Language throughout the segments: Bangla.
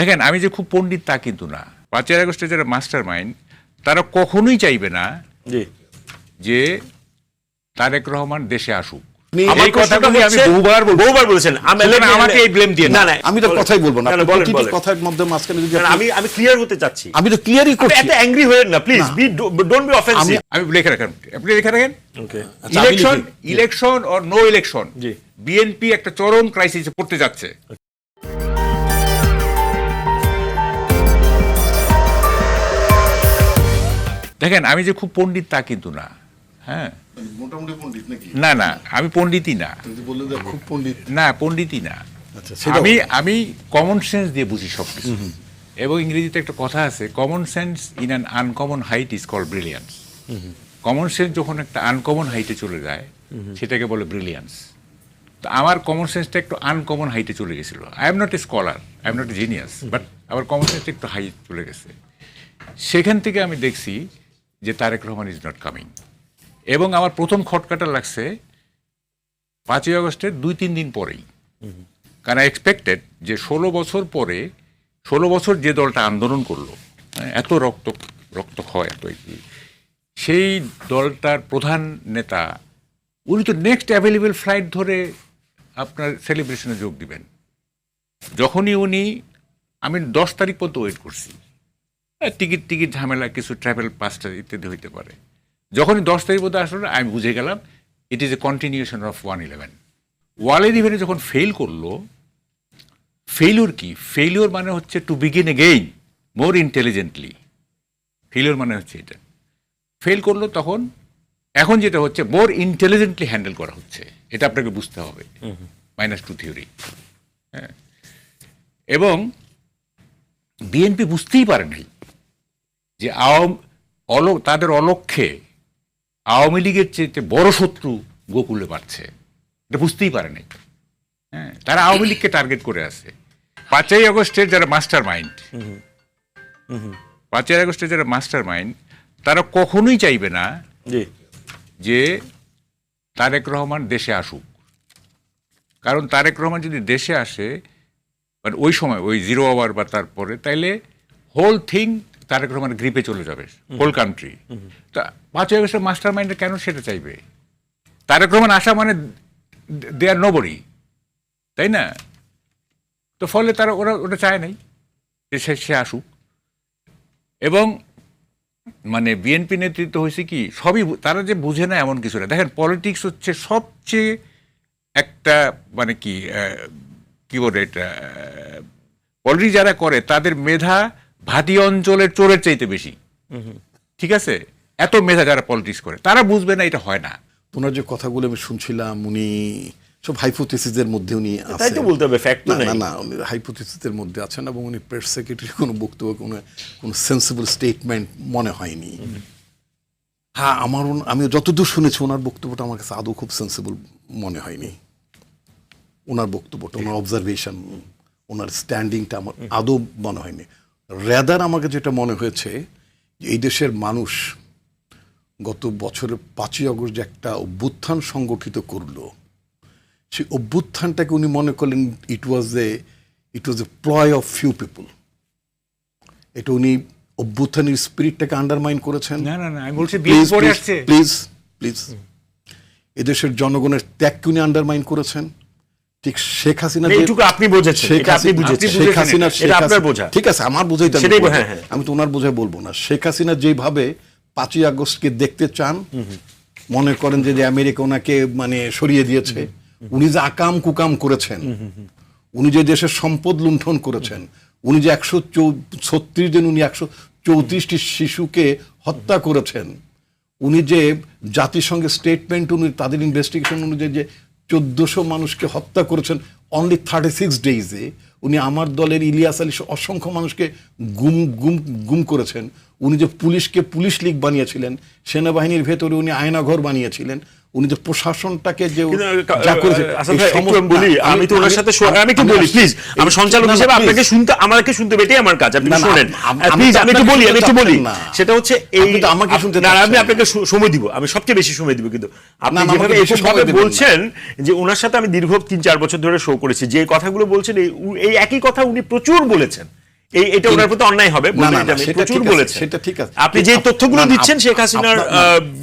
দেখেন আমি যে খুব পণ্ডিত তা কিন্তু না। পাঁচই আগস্টে যারা মাস্টার মাইন্ড তারা কখনোই চাইবে না যে তারেক রহমান দেশে আসুক। আমি তো কথাই বলব না। কথার মধ্যে মাঝখানে যদি ক্লিয়ার হতে চাচ্ছি। আমি তো ক্লিয়ারই করছি। এত অ্যাংরি হয়েন না প্লিজ না। বি ডোন্ট বি অফেন্সিভ আমি লিখে রাখেন আপনি লিখে রাখেন? ওকে ইলেকশন লিখি। Election or no election BNP একটা চরম ক্রাইসিসে পড়তে যাচ্ছে। দেখেন আমি যে খুব পণ্ডিত তা কিন্তু না হ্যাঁ? মোটামুটি পণ্ডিত নাকি? না না আমি পণ্ডিতই না। বললেন খুব পণ্ডিত। না পণ্ডিতই না। আচ্ছা আমি আমি কমন সেন্স দিয়ে বুঝি সব কিছু এবং ইংরেজিতে একটা কথা আছে common sense in an uncommon height is call brilliance common sense যখন একটা আনকমন হাইটে চলে যায় সেটাকে বলে ব্রিলিয়ান্স তো আমার কমন সেন্সটা একটু আনকমন হাইটে চলে গেছিল। I am not a scholar I am not a genius but আমার কমন সেন্সটা একটু হাই চলে গেছে। সেখান থেকে আমি দেখছি যে Tarique Rahman is not coming এবং আমার প্রথম খটকাটা লাগছে পাঁচই আগস্টের দুই, তিন দিন পরেই। কারণ এক্সপেক্টেড যে ষোলো বছর পরে, ষোলো বছর যে দলটা আন্দোলন করল, এত রক্ত রক্তক্ষয় এত কি সেই দলটার প্রধান নেতা, উনি তো নেক্সট অ্যাভেলেবেল ফ্লাইট ধরে আপনার সেলিব্রেশনে যোগ দিবেন। যখনই উনি, আমি দশ তারিখ পর্যন্ত ওয়েট করছি। টিকিট টিকিট ঝামেলা কিছু ট্রাভেল পাসটা ইত্যাদি হইতে পারে। যখনই দশ তারিখ পর্যন্ত আসলো আমি বুঝে গেলাম it is a continuation of one eleven ওয়ালের ইভেন্টে যখন ফেল করল ফেইলিওর কি? ফেইলিওর মানে হচ্ছে to begin again more intelligently failure মানে হচ্ছে এটা। ফেল করল তখন এখন যেটা হচ্ছে মোর ইন্টেলিজেন্টলি হ্যান্ডেল করা হচ্ছে। এটা আপনাকে বুঝতে হবে। মাইনাস টু থিওরি হ্যাঁ। এবং বিএনপি বুঝতেই পারে নাই যে আওয়াম অল তাদের অলক্ষ্যে আওয়ামী লীগের চেয়ে বড় শত্রু গোকুলে পাচ্ছে এটা বুঝতেই পারে নাই। হ্যাঁ তারা আওয়ামী লীগকে টার্গেট করে আছে। পাঁচই আগস্টের যারা মাস্টার মাইন্ড পাঁচই আগস্টের যারা মাস্টার মাইন্ড তারা কখনোই চাইবে না যে তারেক রহমান দেশে আসুক। কারণ তারেক রহমান যদি দেশে আসে মানে ওই সময় ওই জিরো আওয়ার বা তারপরে তাইলে হোল থিং তারেক রহমান গ্রিপে চলে যাবে হোল কান্ট্রি তা পাঁচই আগস্টের মাস্টার মাইন্ডে কেন সেটা চাইবে? তারেক রহমান আসা মানে দে আর নোবরি তাই না? তো ফলে তারা ওরা, ওটা চায় নাই যে সে সে আসুক। এবং মানে বিএনপি নেতৃত্ব হয়েছে কি, সবই তারা যে বুঝে না এমন কিছু না। দেখেন পলিটিক্স হচ্ছে সবচেয়ে একটা মানে কি কি বলে এটা পলিটিক্স যারা করে, তাদের মেধা ভাটি অঞ্চলের চোরের চাইতে বেশি। ঠিক আছে? এত মেধা যারা পলিটিক্স করে তারা বুঝবে না এটা হয় না। ওনার যে কথাগুলো আমি শুনছিলাম উনি সব হাইপোথেসিসের মধ্যে উনি তাই তো বলতে হবে ফ্যাক্ট না না না উনি হাইপোথেসিসের মধ্যে আছেন এবং উনি প্রেস সেক্রেটারি কোনো বক্তব্য কোনো কোনো সেন্সিবল স্টেটমেন্ট মনে হয়নি। হ্যাঁ আমার আমি যতদূর শুনেছি ওনার বক্তব্যটা আমার কাছে আদৌ খুব সেন্সিবল মনে হয়নি। ওনার বক্তব্যটা ওনার অবজারভেশন ওনার স্ট্যান্ডিংটা আমার আদৌ মনে হয়নি। রেদার আমাকে যেটা মনে হয়েছে এই দেশের মানুষ গত বছরের পাঁচই অগস্ট যে একটা অভ্যুত্থান সংগঠিত করল সেই অভ্যুত্থানটাকে উনি মনে করলেন it was a it was a ploy of few people এটা উনি অভ্যুত্থানের স্পিরিটটাকে আন্ডারমাইন করেছেন। না না না আমি বলছি প্লিজ প্লিজ প্লিজ এদেশের জনগণের ত্যাগকে উনি আন্ডারমাইন করেছেন। ঠিক শেখ হাসিনা এইটুকু আপনি বুঝেছেন, শেখ এটা আপনি হাসিনা- বুঝেছেন। শেখ হাসিনা এটা, আপনার বোঝা। ঠিক আছে আমার বোঝাই আমি সেটাই হ্যাঁ, হ্যাঁ। আমি তো ওনার বোঝাই বলব না শেখ হাসিনা যেভাবে পাঁচই আগস্টকে দেখতে চান মনে করেন যে আমেরিকা ওনাকে মানে সরিয়ে দিয়েছে উনি যে আকাম কুকাম করেছেন উনি যে দেশের সম্পদ লুণ্ঠন করেছেন উনি যে একশো ছত্রিশ দিন উনি একশো চৌত্রিশটি শিশুকে হত্যা করেছেন উনি যে জাতিসংঘের স্টেটমেন্ট উনি তাদের ইনভেস্টিগেশন অনুযায়ী যে চোদ্দশো মানুষকে হত্যা করেছেন অনলি থার্টি সিক্স ডেইজে উনি আমার দলের ইলিয়াস আলী অসংখ্য মানুষকে গুম গুম গুম করেছেন। উনি যে পুলিশকে পুলিশ লীগ বানিয়েছিলেন সেনাবাহিনীর ভেতরে উনি আয়নাঘর বানিয়েছিলেন উনি যে প্রশাসনটাকে যে আমি বলি আমি তো ওনার সাথে আমি একটু বলি প্লিজ আমি সঞ্চালক হিসেবে আপনাকে শুনতে আমাকে শুনতে আমার কাজ আপনি শোনেন। আম- প্লিজ আমি একটু বলি আমি একটু বলি। সেটা হচ্ছে এই আমাকে শুনতে না, আমি আপনাকে সময় দিব আমি সবচেয়ে বেশি সময় দিব কিন্তু। আপনি যেভাবে। বলছেন যে ওনার সাথে আমি দীর্ঘ তিন চার বছর ধরে শো করেছি যে কথাগুলো বলছেন এই এই একই কথা উনি প্রচুর বলেছেন এই এটা ওনার প্রতি অন্যায় হবে প্রচুর বলেছেন সেটা ঠিক আছে। আপনি যে তথ্যগুলো দিচ্ছেন শেখ হাসিনার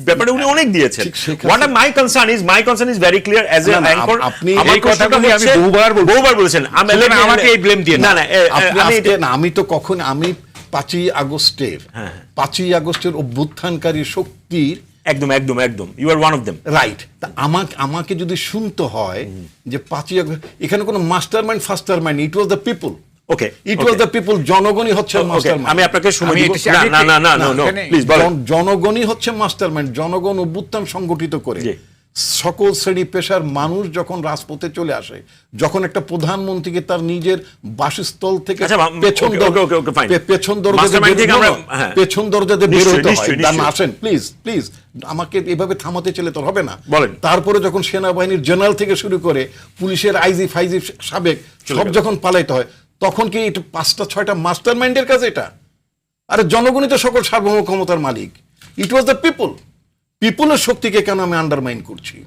ব্যাপারে উনি অনেক দিয়েছেন what are my concern is my concern is very clear as a anchor আপনি এই কথাগুলি আমি বহুবার বহুবার বলেছেন আমি আমাকে এই blame দিয়ে না না। না আমি তো কখন আমি পাঁচই আগস্টের হ্যাঁ। পাঁচই আগস্টের অভ্যুত্থানকারী শক্তির একদম একদম একদম। You are one of them right তা আমাকে আমাকে যদি শুনতে হয় যে পাঁচই এখানে কোনো mastermind faster mind it was the people okay it was the people জনগণই হচ্ছে মাস্টার আমি আপনাকে সময় দিচ্ছি না না না না প্লিজ জনগণই হচ্ছে মাস্টার মাইন্ড জনগণ অভ্যুত্থান সংগঠিত করে। জি। সকল শ্রেণি পেশার মানুষ যখন রাজপথে চলে আসে যখন একটা প্রধানমন্ত্রীকে তার নিজের বাসস্থল থেকে আচ্ছা, পেছন পেছন no, হ্যাঁ। পেছন দরজাতে বের হতে হয়। আসেন প্লিজ প্লিজ আমাকে এভাবে থামাতে চলে তো হবে না। বলেন। তারপরে যখন সেনাবাহিনীর জেনারেল থেকে শুরু করে পুলিশের আইজি ফাইজি সাবেক সব যখন পালাইতে হয় তখন কি এটা পাঁচটা ছয়টা মাস্টার মাইন্ডের কাছে এটা? আরে জনগণই তো সকল সার্বভৌম ক্ষমতার মালিক। ইট ওয়াজ দ্য পিপল পিপলের শক্তিকে কেন আমি আন্ডারমাইন করছি?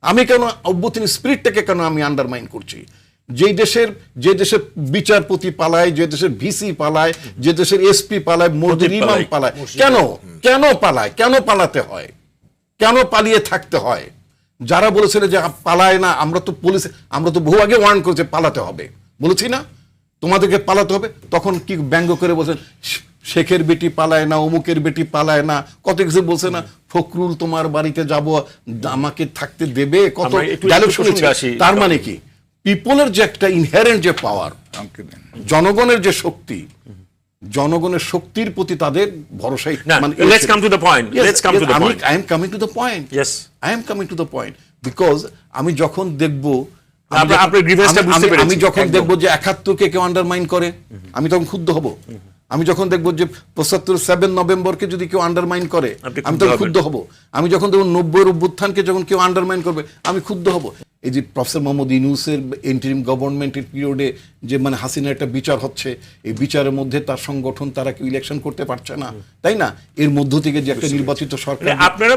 আমি কেন অভ্যুত্থান স্পিরিটটাকে কেন আমি আন্ডারমাইন করছি? যেই দেশের যে দেশের বিচারপতি পালায় যে দেশের ভিসি পালায় যে দেশের এসপি পালায় মসজিদ ইমাম পালায়। কেন? কেন পালায়? কেন পালাতে হয়? কেন পালিয়ে থাকতে হয়? যারা বলেছিল যে পালায় না আমরা তো পুলিশ আমরা তো বহু আগে ওয়ার্ন করেছে পালাতে হবে। বলেছি না? তোমাদেরকে পালাতে হবে? তখন কি ব্যঙ্গ করে বলছেন "শে- শেখের বেটি পালায় না অমুকের বেটি পালায় না কত কিছু বলছে না ফখরুল তোমার বাড়িতে যাব আমাকে থাকতে দেবে কত ডায়লগ শুনেছি তার মানে কি পিপলের যে একটা ইনহেরেন্ট যে পাওয়ার জনগণের যে শক্তি জনগণের শক্তির প্রতি তাদের ভরসাই না, let's come to the point. Let's come to the point. I am coming to the point Yes. I am coming to the point because আমি যখন দেখব আমি যখন-। দেখব যে একাত্তরকে কেউ আন্ডারমাইন করে আমি তখন ক্ষুব্ধ হব আমি যখন দেখব যে পঁচাত্তর সেভেন নভেম্বরকে যদি কেউ আন্ডারমাইন করে আমি তো তখন। ক্ষুব্ধ হব আমি যখন দেখব নব্বই অভ্যুত্থানকে যখন কেউ আন্ডারমাইন করবে আমি ক্ষুব্ধ হব এই যে প্রফেসর মোহাম্মদ ইউনুসের ইন্টারিম গভর্নমেন্টের পিরিয়ডে যে মানে হাসিনার একটা বিচার হচ্ছে এই বিচারের মধ্যে তার সংগঠন তারা কেউ ইলেকশন করতে পারছে না। তাই না? এর মধ্য থেকে যে একটা নির্বাচিত সরকার মানে আপনারা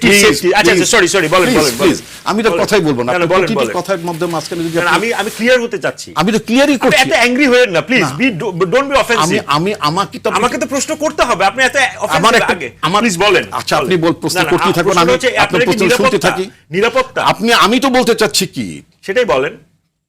please, safety- আচ্ছা, আচ্ছা, please, sorry, sorry, বলেন, বলেন। আমি তো কথাই বলব না। প্রতিটি কথার মধ্যে মাঝখানে যদি আমি আমি ক্লিয়ার হতে চাচ্ছি। আমি তো ক্লিয়ারই করছি। এত অ্যাংরি হয়েন না please be don't be offensive আমি আমাকে তো আমাকে তো প্রশ্ন করতে হবে আপনি এত আমার অফেন্সিভ একটা- আগে। আমার- প্লিজ বলেন আচ্ছা, আপনি বল- প্রশ্ন না, থাকুন, আমি আপনার প্রশ্ন শুনতে থাকি। নিরাপত্তা। আপনি আমি তো বলতে চাচ্ছি কি? সেটাই বলেন।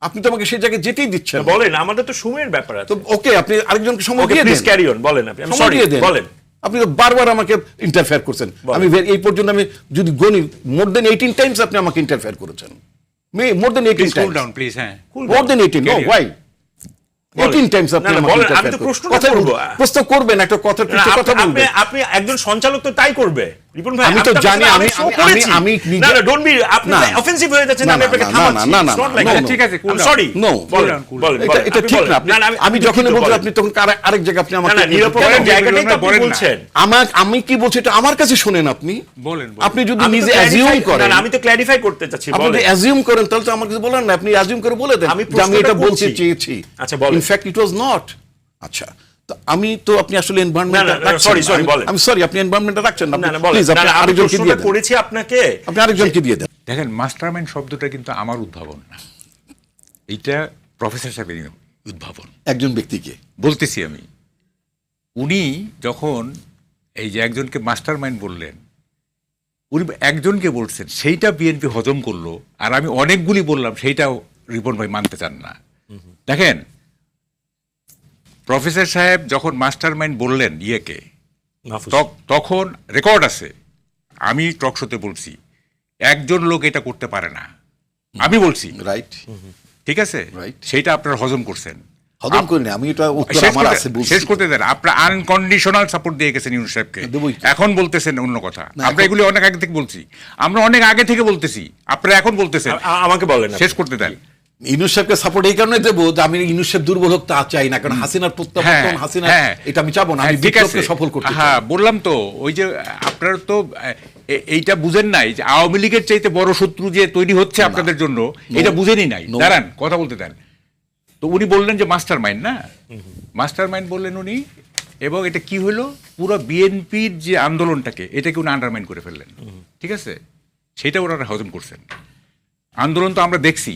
আপনি তো আমাকে সেই জায়গায় যেতেই দিচ্ছেন। বলেন আমাদের তো সময়ের ব্যাপার আছে। তো ওকে আপনি আরেকজনকে সময় দিয়ে প্লিজ ক্যারি অন বলেন আপনি। সময় সরি দিয়ে দেন। বলেন। আপনি তো বারবার আমাকে ইন্টারফেয়ার করছেন। আমি এই পর্যন্ত আমি যদি গণি মোর দেন এইটিন টাইমস আপনি আমাকে ইন্টারফেয়ার করেছেন। May more than eighteen please cool times down please হ্যাঁ। More than eighteen no. Why times আপনি আমি তো কথা করব। প্রশ্ন করবেন একটা কথা কথা বলবেন। আপনি- আপনি একজন সঞ্চালক তো তাই করবে। রিপন ভাই আমি তো জানি, আমি- আমি- আমি না না ডোন্ট বি আপনি অফেন্সিভ হয়ে যাচ্ছেন আমি আপনাকে থামাচ্ছি। না, না, না, like no, that. no. ঠিক আছে, cool I'm down. sorry No. বলেন Cool down, cool বলেন এটা এটা ঠিক না। আপনি না, না, আমি- আমি যখন বলছি। আপনি তখন আরেক জায়গায় আপনি আমাকে না নিরাপত্তার জায়গাটাই তো আপনি বলেন না? বলছেন। আমার আমি কি বলছি এটা আমার কাছে শুনেন আপনি। বলেন। আপনি যদি নিজে অ্যাজিউম করেন। না, আমি তো ক্ল্যারিফাই করতে চাচ্ছি আপনি যদি অ্যাজিউম করেন তাহলে তো আমার কিছু বলেন না আপনি অ্যাজিউম করে বলে দেন আমি এটা বলতে চেয়েছি। আচ্ছা, বলেন। ইনফ্যাক্ট ইট ওয়াজ নট আচ্ছা। আমি তো আপনি আসলে এনভায়রনমেন্ট না, না, sorry, sorry, বলেন। আমি সরি আপনি এনভায়রনমেন্টটা রাখছেন না। প্লিজ আপনি আরেকজনকে দিয়ে দেন। করেছি আপনাকে। আপনি আরেকজনকে দিয়ে দেন। দেখেন মাস্টারমাইন্ড শব্দটা কিন্তু আমার উদ্ভাবন না। এইটা প্রফেসর সাহেবের উদ্ভাবন। একজন ব্যক্তিকে। বলতেছি আমি। উনি যখন এই যে একজনকে মাস্টারমাইন্ড বললেন উনি একজনকে বলছেন সেইটা বিএনপি হজম করল আর আমি অনেকগুলি বললাম সেইটাও রিপন ভাই মানতে চান না। দেখেন প্রফেসর সাহেব যখন মাস্টার মাইন্ড বললেন ইয়েকে তখন রেকর্ড আছে। আমি টকশোতে বলছি একজন লোক এটা করতে পারে না। আমি বলছি। রাইট। ঠিক আছে. সেইটা আপনারা হজম করছেন। হজম করিনি আমি এটা উত্তর শেষ আমার করতে- আছে শেষ করতে দেন। আপনারা আনকন্ডিশনাল সাপোর্ট দিয়ে গেছেন ইউনুস সাহেবকে। এখন বলতেছেন অন্য কথা। না, আমরা এগুলি অনেক আগে থেকে বলছি। আমরা অনেক আগে থেকে বলতেছি। আপনারা এখন বলতেছেন। আমাকে বলেন শেষ করতে দেন। ইনুস সাহেবকে সাপোর্ট এই কারণে দেবো যে আমি ইনুস সাহেব দুর্বল হোক তা চাই না। কারণ হাসিনার প্রত্যাবর্তন হাসিনা এটা আমি চাবো না আমি হ্যাঁ, বিপ্লবকে সফল করতে হ্যাঁ বললাম তো ওই যে আপনারা তো এইটা বুঝেন নাই যে আওয়ামী লীগের চাইতে বড় শত্রু যে তৈরি হচ্ছে আপনাদের জন্য এটা বুঝেনি নাই দাঁড়ান কথা বলতে দেন। তো উনি বললেন যে মাস্টার মাইন্ড না মাস্টার মাইন্ড বললেন উনি এবং এটা কি হলো? পুরো বিএনপির যে আন্দোলনটাকে এটাকে উনি আন্ডারমাইন করে ফেললেন। ঠিক আছে? সেটা ওনারা হজম করছেন। আন্দোলন তো আমরা দেখছি।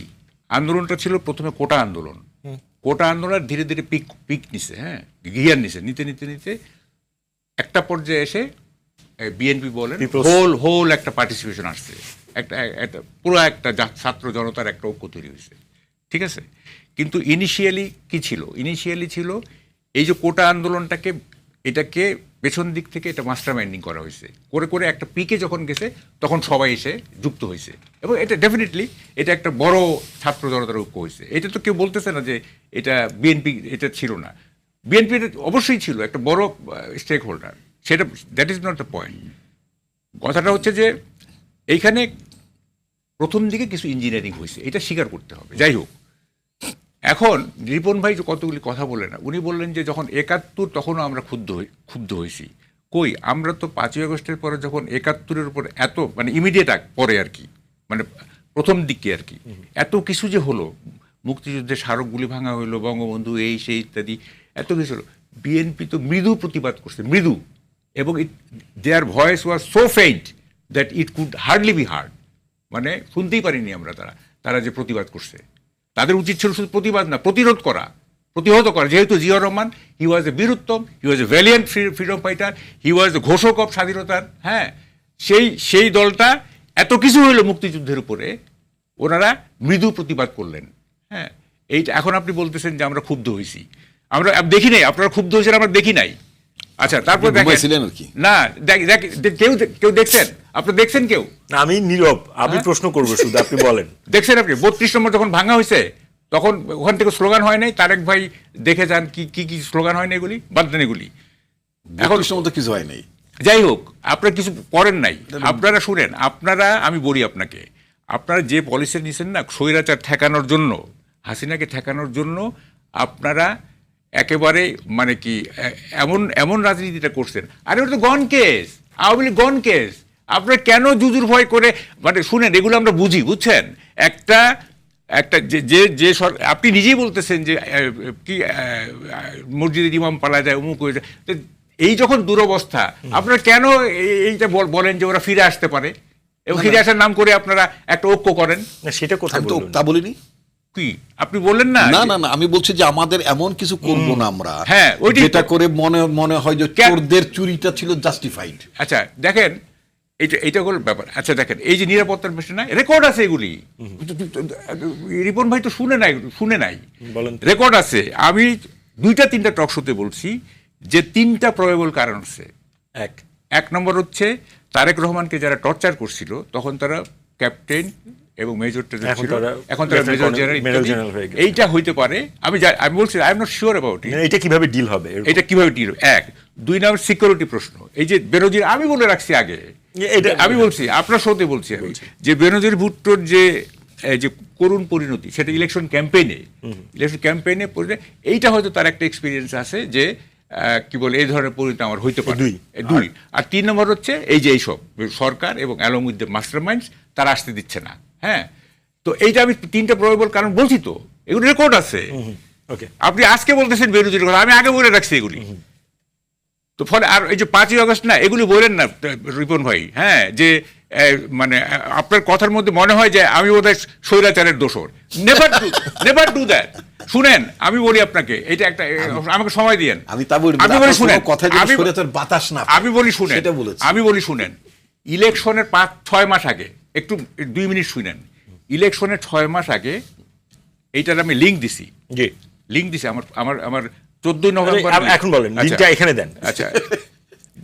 আন্দোলনটা ছিল প্রথমে কোটা আন্দোলন। কোটা আন্দোলন ধীরে ধীরে পিক পিক নিছে হ্যাঁ? গিয়ার নিছে নিতে নিতে নিতে। একটা পর্যায়ে এসে বিএনপি বলেন হোল হোল একটা পার্টিসিপেশন আসছে। একটা একটা পুরো একটা ছাত্র জনতার একটা ঐক্য তৈরি হয়েছে। ঠিক আছে? কিন্তু ইনিশিয়ালি কি ছিল? ইনিশিয়ালি ছিল এই যে কোটা আন্দোলনটাকে এটাকে পেছন দিক থেকে এটা মাস্টার মাইন্ডিং করা হয়েছে। করে করে একটা পিকে যখন গেছে, তখন সবাই এসে যুক্ত হয়েছে। এবং এটা ডেফিনেটলি এটা একটা বড় ছাত্র জনতার ঐক্য হয়েছে। এটা তো কেউ বলতেছে না যে এটা বিএনপি এটা ছিল না। বিএনপি অবশ্যই ছিল, একটা বড় স্টেক হোল্ডার সেটা that is not the point কথাটা হচ্ছে যে, এইখানে প্রথম দিকে কিছু ইঞ্জিনিয়ারিং হয়েছে। এটা স্বীকার করতে হবে। যাই হোক। এখন রিপন ভাই কতগুলি কথা বললেন না উনি বললেন যে যখন একাত্তর তখনও আমরা ক্ষুব্ধ হই, ক্ষুব্ধ হয়েছি। কই? আমরা তো পাঁচই আগস্টের পরে যখন একাত্তরের উপর এত মানে ইমিডিয়েট পরে আর কি মানে প্রথম দিকে আর কি, এত কিছু যে হলো মুক্তিযুদ্ধের স্মারকগুলি ভাঙা হইল, বঙ্গবন্ধু এই, সেই ইত্যাদি, এত কিছু হলো। বিএনপি তো মৃদু প্রতিবাদ করছে, মৃদু, এবং it their voice was so faint that it could hardly be heard মানে শুনতেই পারিনি আমরা তারা তারা যে প্রতিবাদ করছে। তাদের উচিত ছিল শুধু প্রতিবাদ না প্রতিরোধ করা প্রতিহত করা। যেহেতু Zia Rahman he was a Bir Uttom he was a valiant freedom fighter he was a ঘোষক অফ স্বাধীনতার হ্যাঁ সেই সেই দলটা এত কিছু হইল মুক্তিযুদ্ধের উপরে ওনারা মৃদু প্রতিবাদ করলেন হ্যাঁ। এইটা এখন আপনি বলতেছেন যে আমরা ক্ষুব্ধ হয়েছি আমরা দেখি নাই আপনারা ক্ষুব্ধ হয়েছেন আমরা দেখি নাই। আচ্ছা তারপর কি? না দেখ দেখ কেউ কেউ দেখছেন? আপনি দেখছেন কেউ? না, আমি নীরব। হ্যাঁ? আমি প্রশ্ন করব শুধু আপনি বলেন। দেখছেন আপনি? বত্রিশ নম্বর যখন ভাঙা হয়েছে তখন ওখান থেকে স্লোগান হয় নাই? তারেক ভাই দেখে যান কি কি কি স্লোগান হয় না এগুলি? বাদ দেন এগুলি এখন মতো কিছু হয় নাই। যাই হোক আপনারা কিছু করেন নাই। আপনারা শুনেন আপনারা আমি বলি আপনাকে আপনারা যে পলিসি নিয়েছেন না স্বৈরাচার ঠেকানোর জন্য হাসিনাকে ঠেকানোর জন্য আপনারা একেবারে মানে কি এমন এমন রাজনীতিটা করছেন। আরে ওটা তো gone case Awami League gone case আপনারা কেন জুজুর ভয় করে মানে শুনেন এগুলো আমরা বুঝি বুঝছেন? একটা একটা যে যে যে আপনি নিজেই বলতেছেন যে কি মসজিদের ইমাম পালা যায় অমুক হয়ে যায় এই যখন দুরবস্থা আপনারা কেন এই- এইটা বলেন যে ওরা ফিরে আসতে পারে? এবং ফিরে আসার নাম করে আপনারা একটা ঐক্য করেন? সেটা কোথায় তো তা বলিনি। কি? আপনি বললেন না? না না না আমি বলছি যে আমাদের এমন কিছু করব না আমরা হ্যাঁ, যেটা করে মনে মনে হয় যে চোরদের চুরিটা ছিল জাস্টিফাইড আচ্ছা দেখেন এইটা এইটা হলো ব্যাপার। আচ্ছা দেখেন এই যে নিরাপত্তার বিষয় না রেকর্ড আছে এগুলি। রিপন ভাই তো শুনে নাই শুনে নাই। বলেন রেকর্ড আছে। আমি দুইটা তিনটা টক শোতে বলছি যে তিনটা প্রয়েবল কারণ আছে। এক। এক নম্বর হচ্ছে তারেক রহমানকে যারা টর্চার করছিল তখন তারা ক্যাপ্টেন এবং মেজর এখন ছিল তারা এখন তারা মেজর জেনারেল হয়ে গেছে। এইটা হইতে পারে। আমি আমি বলছি I am not sure about it এটা কীভাবে ডিল হবে? এটা কীভাবে ডিল এক। দুই নম্বর সিকিউরিটি প্রশ্ন। এই যে বেরোজির আমি বলে রাখছি আগে এটা- আমি বলছি। আপনার শোতে বলছি আমি। যে বেনজির ভুট্টোর যে যে করুণ পরিণতি সেটা ইলেকশন ক্যাম্পেইনে ইলেকশন ক্যাম্পেইনে এইটা হয়তো তার একটা এক্সপিরিয়েন্স আছে যে কি বলে এই ধরনের পরিণতি আমার হইতে পারে। দুই। দুই। আর তিন নম্বর হচ্ছে এই যে এইসব সরকার এবং along with the master minds তারা আসতে দিচ্ছে না। হ্যাঁ? তো এইটা আমি তিনটা প্রয়োবল কারণ বলছি তো। এগুলো রেকর্ড আছে। ওকে আপনি আজকে বলতেছেন বেরোজির কথা আমি আগে বলে রাখছি এগুলি। তো ফলে আর এই যে পাঁচই আগস্ট না এগুলি বলেন না রিপন ভাই হ্যাঁ যে মানে আপনার কথার মধ্যে মনে হয় যে আমি বোধহয় স্বৈরাচারের দোষর। Never do never do that শুনেন আমি বলি আপনাকে এটা একটা আমাকে সময় দিয়েন। আমি তা বলি আমি বলি শুনেন কথা আমি বাতাস না আমি বলি শুনেন আমি বলি শুনেন ইলেকশনের পাঁচ ছয় মাস আগে একটু দুই মিনিট শুনেন ইলেকশনের ছয় মাস আগে এইটার আমি লিঙ্ক দিছি। জি। লিঙ্ক দিছে আমার আমার আমার চোদ্দই নভেম্বর এখন বলেন, আচ্ছা, লিঙ্কটা এখানে দেন। আচ্ছা।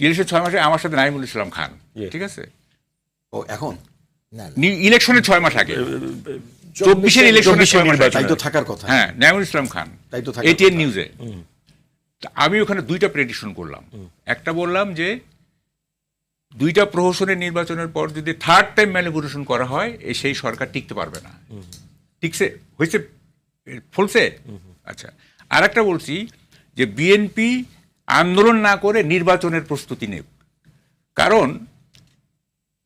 ইলেকশন ছয় মাসে আমার সাথে নাইমুল ইসলাম খান। ঠিক আছে? ও এখন? ইলেকশনের ছয় মাস আগে। চব্বিশের ইলেকশনের ছয় মাস আগে তাই তো থাকার কথা। হ্যাঁ নাইমুল ইসলাম খান। তাই তো এটিএন নিউজে আমি ওখানে দুইটা প্রেডিকশন করলাম। একটা বললাম যে দুইটা প্রহসনের নির্বাচনের পর যদি থার্ড টাইম ম্যানিপুলেশন করা হয় এই সেই সরকার টিকতে পারবে না। টিকছে? হয়েছে? ফলছে? আচ্ছা। আর একটা বলছি যে বিএনপি আন্দোলন না করে নির্বাচনের প্রস্তুতি নেব কারণ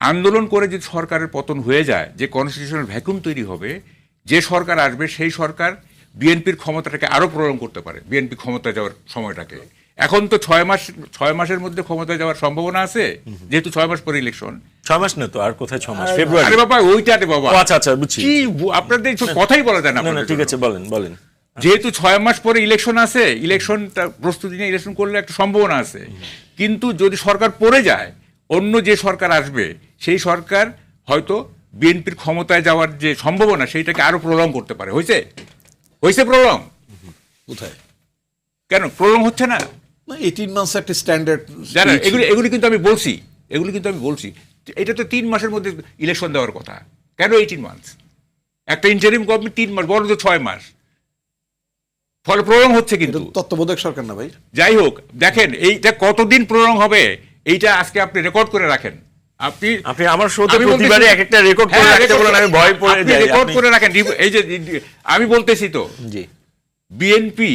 আন্দোলন করে যদি সরকারের পতন হয়ে যায় যে কনস্টিটিউশনাল ভ্যাকুম তৈরি হবে যে সরকার আসবে সেই সরকার বিএনপির ক্ষমতাটাকে আরও প্রলম করতে পারে বিএনপি ক্ষমতা যাওয়ার সময়টাকে। এখন তো ছয় মাস ছয় মাসের মধ্যে ক্ষমতা যাওয়ার সম্ভাবনা আছে যেহেতু ছয় মাস পরে ইলেকশন ছয় মাস না তো আর কোথায় ছয় মাস? ফেব্রুয়ারি আরে বাবা ওইটা রে বাবা আচ্ছা, আচ্ছা, বুঝছি। কি আপনাদের কথাই বলা যায় না ঠিক আছে বলেন বলেন। যেহেতু ছয় মাস পরে ইলেকশন আছে ইলেকশনটা প্রস্তুতি নিয়ে ইলেকশন করলে একটা সম্ভাবনা আছে। কিন্তু যদি সরকার পড়ে যায় অন্য যে সরকার আসবে সেই সরকার হয়তো বিএনপির ক্ষমতায় যাওয়ার যে সম্ভাবনা সেইটাকে আরও প্রলং করতে পারে। হয়েছে? হয়েছে প্রলং কোথায়? কেন? প্রলং হচ্ছে না? এইটিন মান্থস একটা স্ট্যান্ডার্ড এগুলি এগুলি কিন্তু আমি বলছি এগুলি কিন্তু আমি বলছি। এটা তো তিন মাসের মধ্যে ইলেকশন দেওয়ার কথা। কেন এইটিন মান্থস একটা ইন্টারিম গভর্নমেন্ট তিন মাস বড় তো ছয় মাস। ফলে প্রলং হচ্ছে কিন্তু। তত্ত্বাবধায়ক সরকার না ভাই? যাই হোক দেখেন এইটা কতদিন প্রলং হবে এইটা আজকে আপনি রেকর্ড করে রাখেন। আপনি আপনি আমার শোতে প্রতিবারে এক একটা রেকর্ড করে হ্যাঁ, রাখতে বলেন আমি ভয় পড়ে আপনি যাই রেকর্ড করে রাখেন। এই যে আমি বলতেছি তো জি। BNP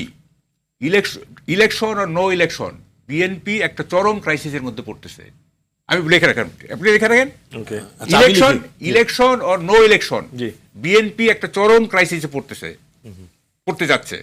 election election or no election BNP একটা চরম ক্রাইসিসের মধ্যে পড়তেছে। আমি লিখে রাখেন আপনি লিখে রাখেন? Okay. Election. Election or no election G. BNP একটা চরম ক্রাইসিসে পড়তেছে। পড়তে যাচ্ছে।